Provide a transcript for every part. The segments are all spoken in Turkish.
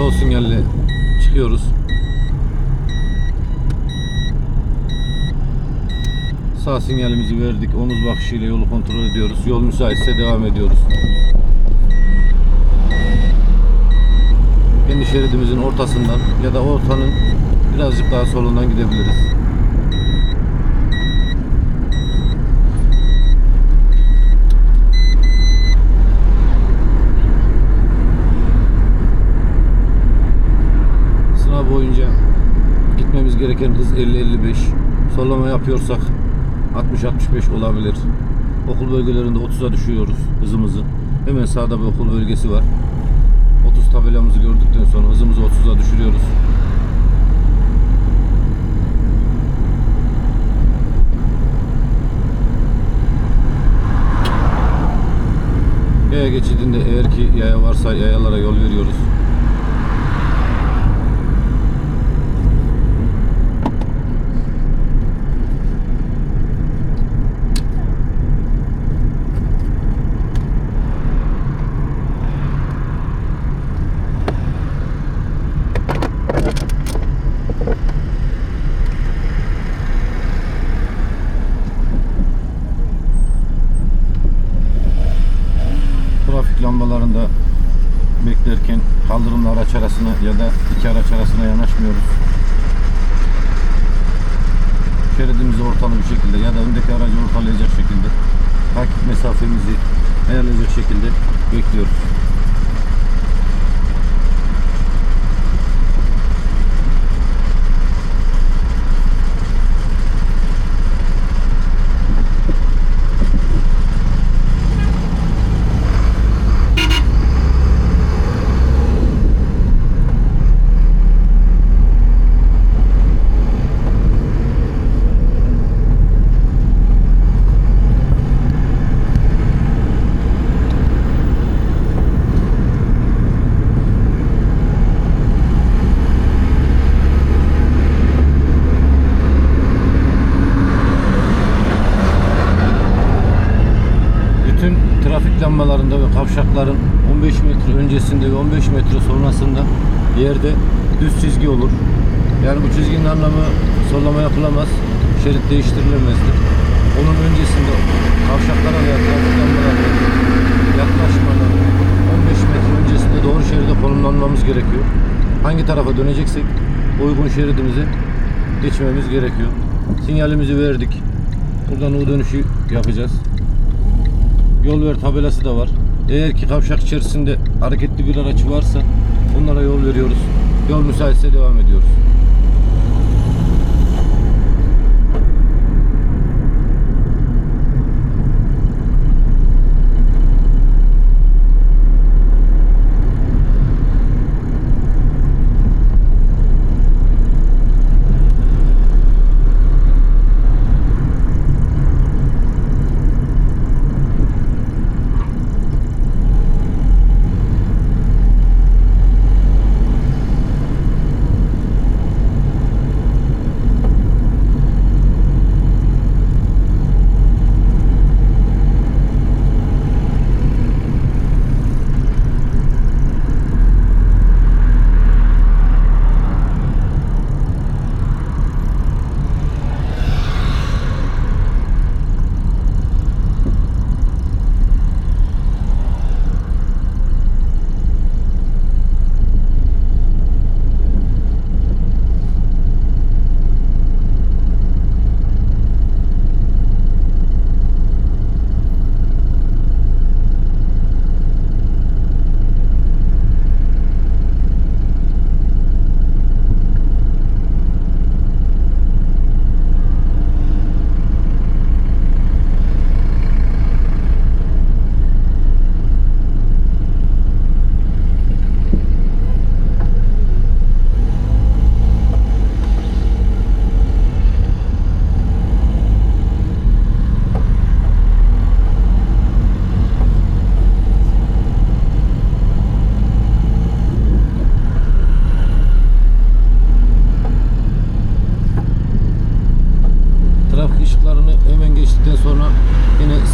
Sol sinyalle çıkıyoruz. Sağ sinyalimizi verdik. Omuz bakışıyla yolu kontrol ediyoruz. Yol müsaitse devam ediyoruz. Kendi şeridimizin ortasından ya da ortanın birazcık daha solundan gidebiliriz. Sınav boyunca gereken hız 50-55. Sollama yapıyorsak 60-65 olabilir. Okul bölgelerinde 30'a düşüyoruz hızımızı. Hemen sağda bir okul bölgesi var. 30 tabelamızı gördükten sonra hızımızı 30'a düşürüyoruz. Yaya geçidinde eğer ki yaya varsa yayalara yol veriyoruz. trafik lambalarında beklerken kaldırımlı araç arasına ya da iki araç arasına yanaşmıyoruz. Şeridimizi ortalı bir şekilde ya da öndeki aracı ortalayacak şekilde takip mesafemizi ayarlayacak şekilde bekliyoruz. Bütün trafik lambalarında ve kavşakların 15 metre öncesinde ve 15 metre sonrasında yerde düz çizgi olur. Yani bu çizginin anlamı sollama yapılamaz, şerit değiştirilemezdir. Onun öncesinde kavşaklara veya trafik lambalarına yaklaşmadan 15 metre öncesinde doğru şeride konumlanmamız gerekiyor. Hangi tarafa döneceksek uygun şeridimize geçmemiz gerekiyor. Sinyalimizi verdik. Buradan U dönüşü yapacağız. Yol ver tabelası da var. Eğer ki kavşak içerisinde hareketli bir araç varsa onlara yol veriyoruz. Yol müsaitse devam ediyoruz.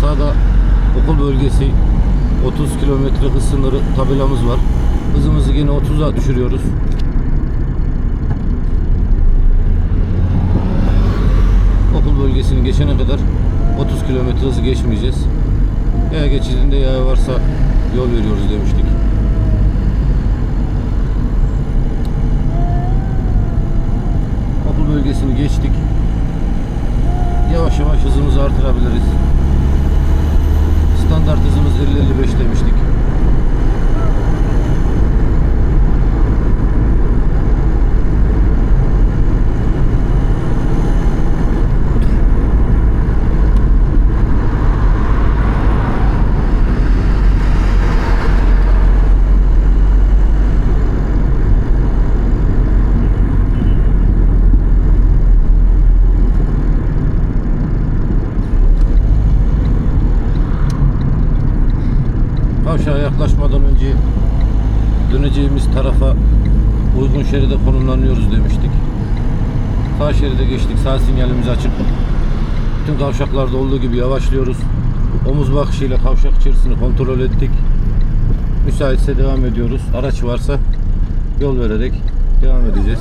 Sağda okul bölgesi 30 kilometre hız sınırı tabelamız var. Hızımızı yine 30'a düşürüyoruz. Okul bölgesini geçene kadar 30 km hızı geçmeyeceğiz. Yaya geçidinde yaya varsa yol veriyoruz demiştik. Okul bölgesini geçtik. Yavaş yavaş hızımızı artırabiliriz. Standart hızımız 50-55 demiştik. Kavşağa yaklaşmadan önce döneceğimiz tarafa uygun şeride konumlanıyoruz demiştik. Sağ şeride geçtik. Sağ sinyalimiz açık. Bütün kavşaklarda olduğu gibi yavaşlıyoruz. Omuz bakışıyla kavşak içerisini kontrol ettik. Müsaitse devam ediyoruz. Araç varsa yol vererek devam edeceğiz.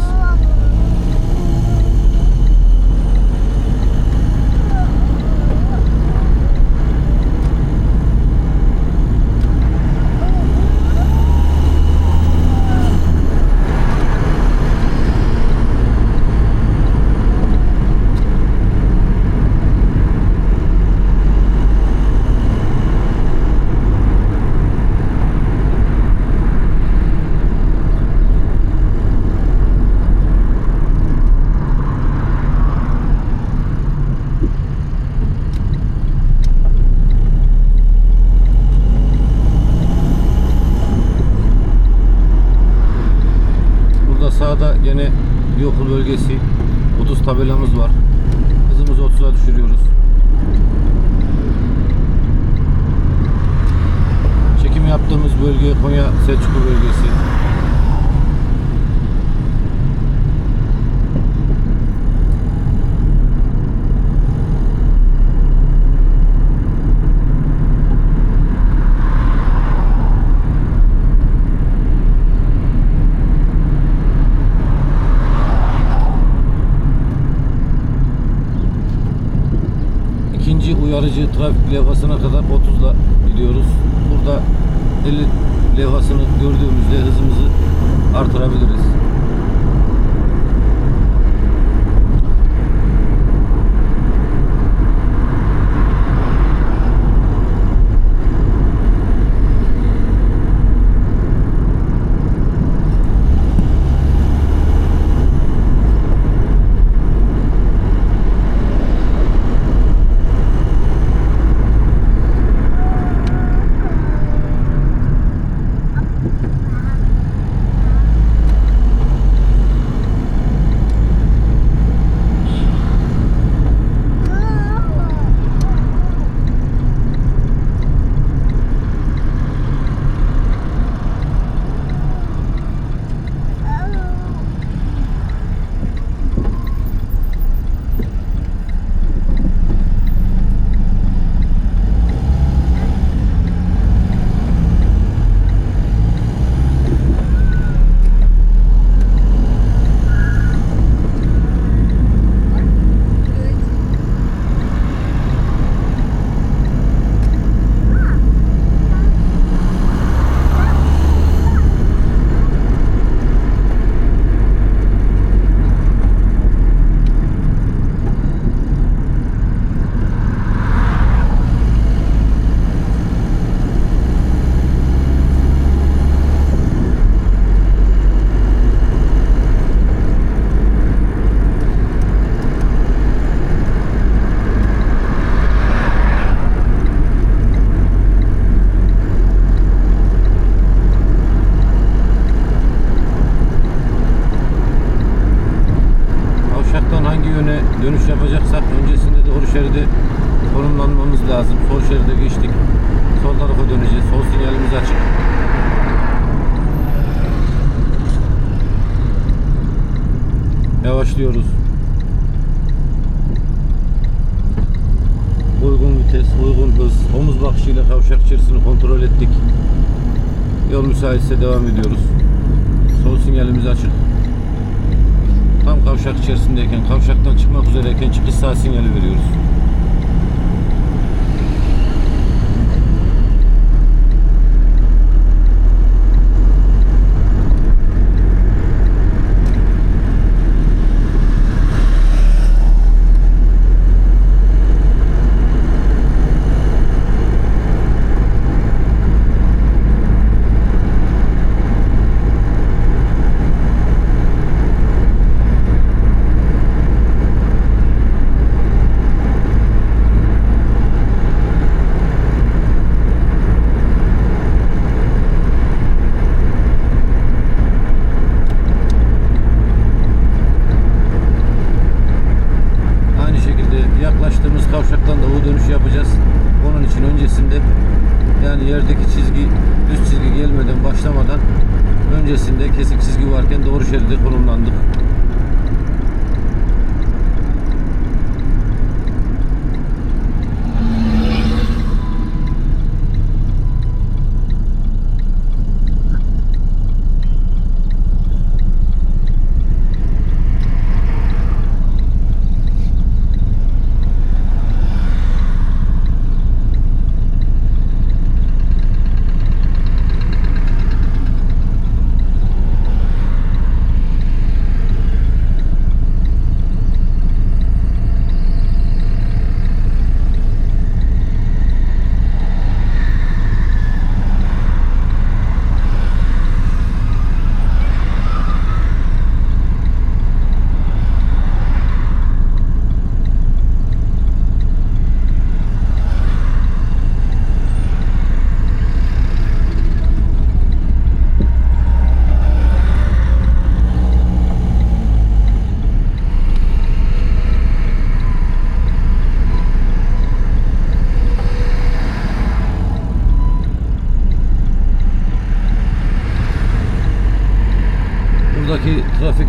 Burada sağda gene bir okul bölgesi 30 tabelamız var. Hızımızı 30'a düşürüyoruz. Çekim yaptığımız bölge Konya Selçuklu bölgesi. İkinci uyarıcı trafik levhasına kadar 30'la gidiyoruz. Burada 50 levhasını gördüğümüzde hızımızı artırabiliriz. Yavaşlıyoruz. Uygun vites, uygun hız, omuz bakışıyla kavşak içerisini kontrol ettik. Yol müsaitse devam ediyoruz. Sol sinyalimiz açık. Tam kavşak içerisindeyken, kavşaktan çıkmak üzereyken çıkış sağ sinyali veriyoruz.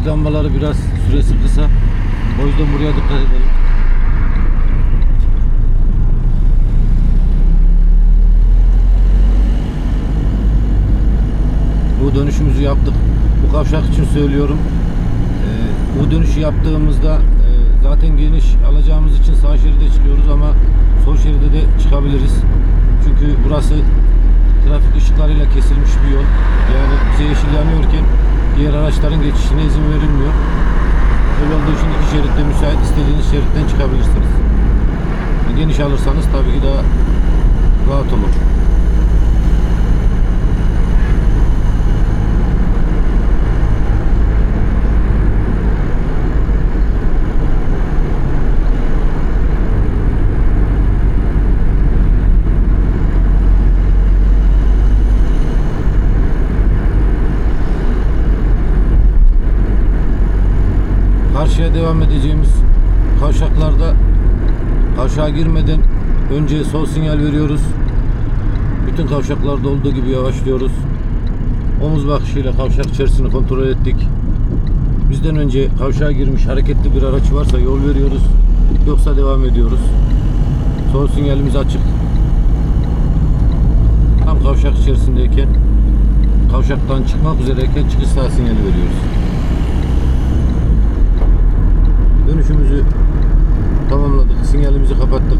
Lambaları biraz süresi kısa. O yüzden buraya dikkat edelim. Bu dönüşümüzü yaptık. Bu kavşak için söylüyorum. Ee, bu dönüşü yaptığımızda e, zaten geniş alacağımız için sağ şeride çıkıyoruz ama sol şeride de çıkabiliriz. Çünkü burası trafik ışıklarıyla kesilmiş bir yol. Yani bize yeşil yanıyorken diğer araçların geçişine izin verilmiyor. Öyle olduğu için iki şeritte müsait istediğiniz şeritten çıkabilirsiniz. Geniş alırsanız tabii ki daha rahat olur. Karşıya devam edeceğimiz kavşaklarda kavşağa girmeden önce sol sinyal veriyoruz. Bütün kavşaklarda olduğu gibi yavaşlıyoruz. Omuz bakışıyla kavşak içerisini kontrol ettik. Bizden önce kavşağa girmiş hareketli bir araç varsa yol veriyoruz. Yoksa devam ediyoruz. Sol sinyalimiz açık. Tam kavşak içerisindeyken kavşaktan çıkmak üzereyken çıkış sağ sinyali veriyoruz. Dönüşümüzü tamamladık. Sinyalimizi kapattık.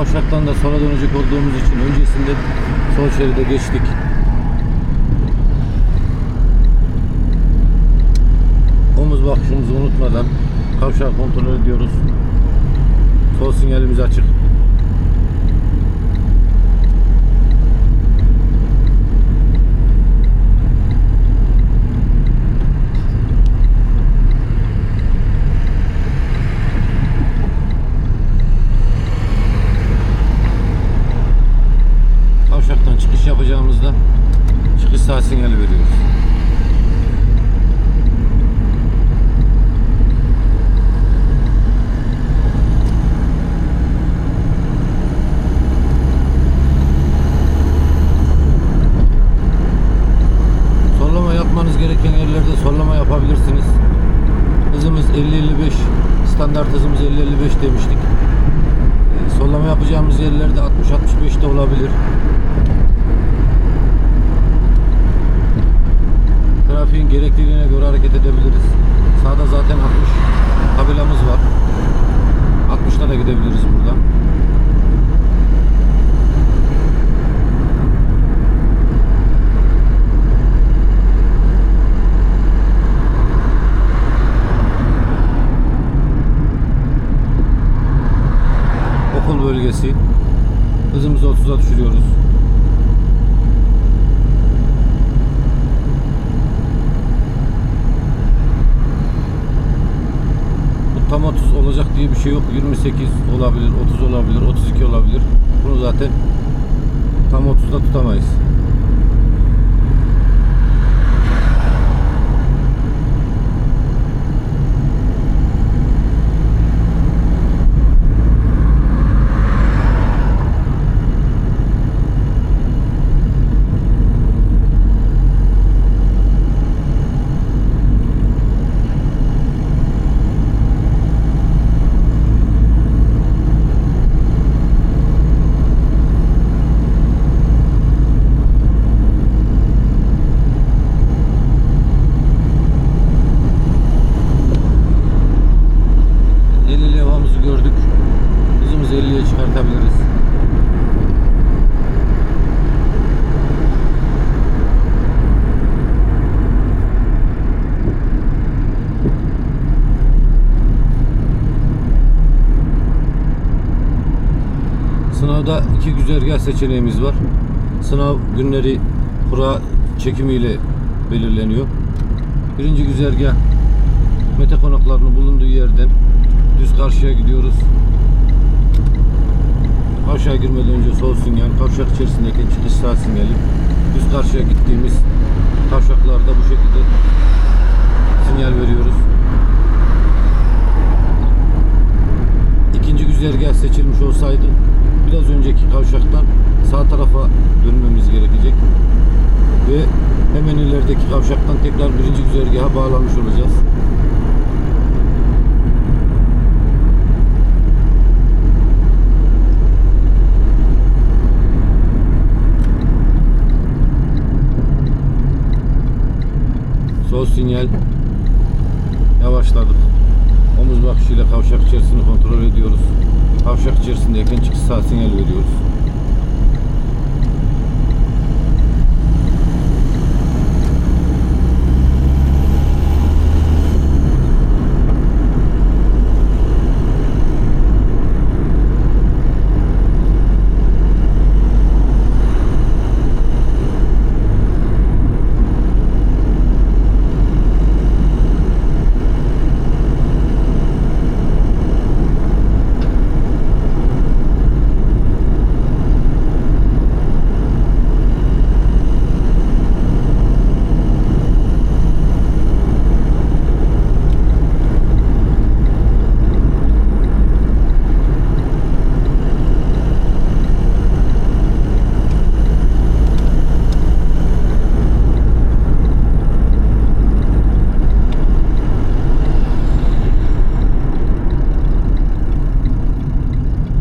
Kavşaktan da sola dönecek olduğumuz için öncesinde sol şeride geçtik. Omuz bakışımızı unutmadan kavşağı kontrol ediyoruz. Sol sinyalimiz açık. sağ sinyali veriyoruz. Sollama yapmanız gereken yerlerde sollama yapabilirsiniz. Hızımız 50-55, standart hızımız 50-55 demiştik. Ee, Sollama yapacağımız yerlerde 60-65 de olabilir. Trafiğin gerekliliğine göre hareket edebiliriz. Sağda zaten 60 tabelamız var. 60'la da gidebiliriz buradan. Okul bölgesi. Hızımızı 30'a düşürüyoruz. Bu tam 30 olacak diye bir şey yok. 28 olabilir, 30 olabilir, 32 olabilir. Bunu zaten tam 30'da tutamayız. Sınavda iki güzergah seçeneğimiz var. Sınav günleri kura çekimiyle belirleniyor. Birinci güzergah Mete konaklarının bulunduğu yerden düz karşıya gidiyoruz. Kavşağa girmeden önce sol sinyal, kavşak içerisindeyken çıkış sağ sinyali. Düz karşıya gittiğimiz kavşaklarda bu şekilde sinyal veriyoruz. İkinci güzergah seçilmiş olsaydı biraz önceki kavşaktan sağ tarafa dönmemiz gerekecek. Ve hemen ilerideki kavşaktan tekrar birinci güzergaha bağlanmış olacağız. Sol sinyal yavaşladık. Omuz bakışıyla kavşak içerisini kontrol ediyoruz. Kavşak içerisindeyken çıkış sağ sinyal veriyoruz.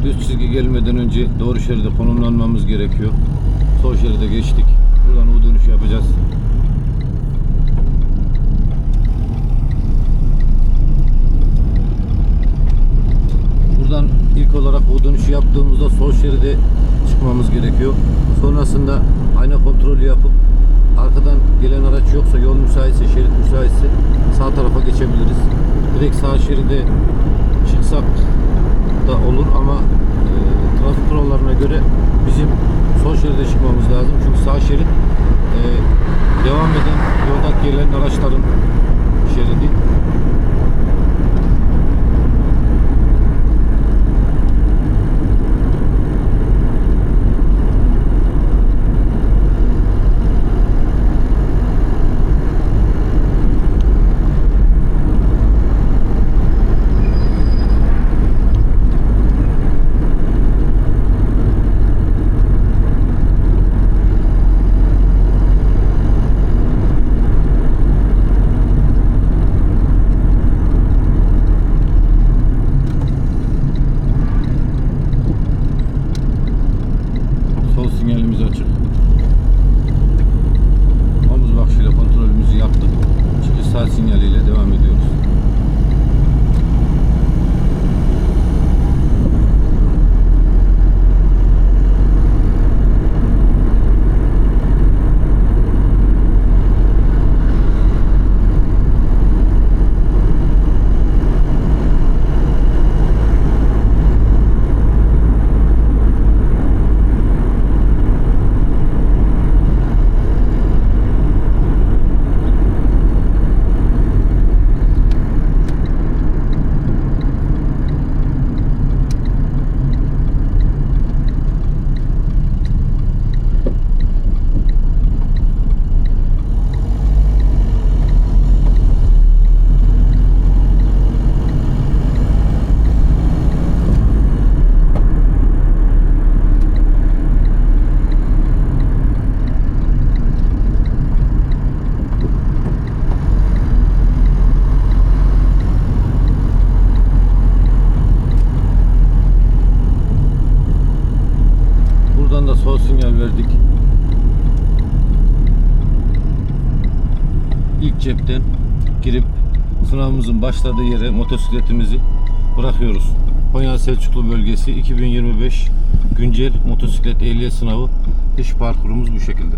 Düz çizgi gelmeden önce doğru şeride konumlanmamız gerekiyor. Sol şeride geçtik. Buradan U dönüş yapacağız. Buradan ilk olarak U dönüşü yaptığımızda sol şeride çıkmamız gerekiyor. Sonrasında ayna kontrolü yapıp arkadan gelen araç yoksa yol müsaitse, şerit müsaitse sağ tarafa geçebiliriz. Direkt sağ şeride çıksak da olur ama trafik kurallarına göre bizim sol şeride çıkmamız lazım. Çünkü sağ şerit e, devam eden yoldan gelen araçların şeridi. Sınavımızın başladığı yere motosikletimizi bırakıyoruz. Konya Selçuklu bölgesi 2025 güncel motosiklet ehliyet sınavı dış parkurumuz bu şekilde.